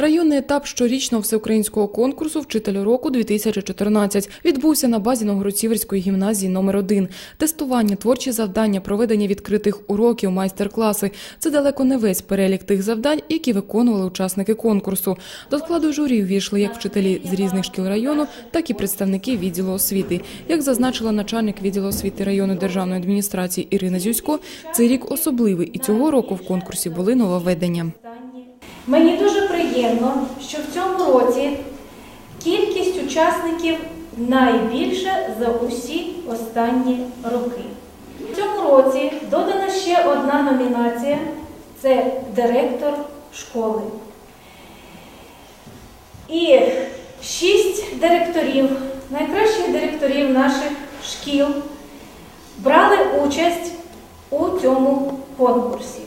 Районний етап щорічного всеукраїнського конкурсу Вчитель року 2014 відбувся на базі Новгород-Сіверської гімназії номер 1 Тестування, творчі завдання, проведення відкритих уроків, майстер-класи це далеко не весь перелік тих завдань, які виконували учасники конкурсу. До складу журі ввійшли як вчителі з різних шкіл району, так і представники відділу освіти. Як зазначила начальник відділу освіти району державної адміністрації Ірина Зюсько, цей рік особливий, і цього року в конкурсі були нововведення. Мені дуже приємно, що в цьому році кількість учасників найбільша за усі останні роки. В цьому році додана ще одна номінація це директор школи. І шість директорів, найкращих директорів наших шкіл брали участь у цьому конкурсі.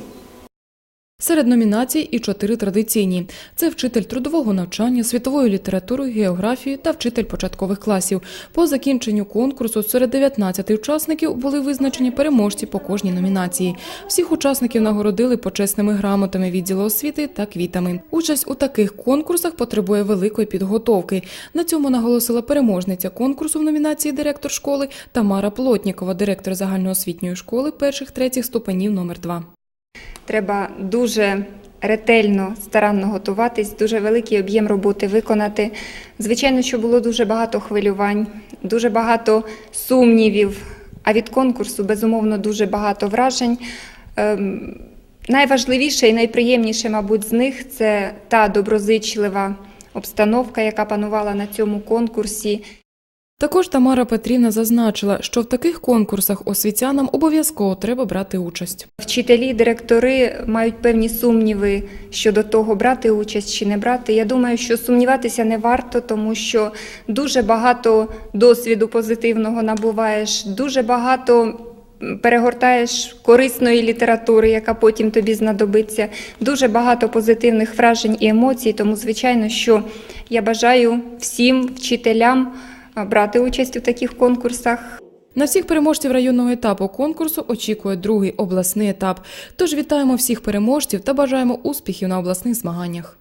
Серед номінацій і чотири традиційні: це вчитель трудового навчання, світової літератури, географії та вчитель початкових класів. По закінченню конкурсу серед 19 учасників були визначені переможці по кожній номінації. Всіх учасників нагородили почесними грамотами відділу освіти та квітами. Участь у таких конкурсах потребує великої підготовки. На цьому наголосила переможниця конкурсу в номінації директор школи Тамара Плотнікова, директор загальноосвітньої школи перших третіх ступенів номер 2 Треба дуже ретельно, старанно готуватись, дуже великий об'єм роботи виконати. Звичайно, що було дуже багато хвилювань, дуже багато сумнівів, а від конкурсу, безумовно, дуже багато вражень. Ем, Найважливіше і найприємніше, мабуть, з них це та доброзичлива обстановка, яка панувала на цьому конкурсі. Також Тамара Петрівна зазначила, що в таких конкурсах освітянам обов'язково треба брати участь. Вчителі, директори мають певні сумніви щодо того, брати участь чи не брати. Я думаю, що сумніватися не варто, тому що дуже багато досвіду позитивного набуваєш, дуже багато перегортаєш корисної літератури, яка потім тобі знадобиться. Дуже багато позитивних вражень і емоцій. Тому, звичайно, що я бажаю всім вчителям брати участь у таких конкурсах. На всіх переможців районного етапу конкурсу очікує другий обласний етап. Тож вітаємо всіх переможців та бажаємо успіхів на обласних змаганнях.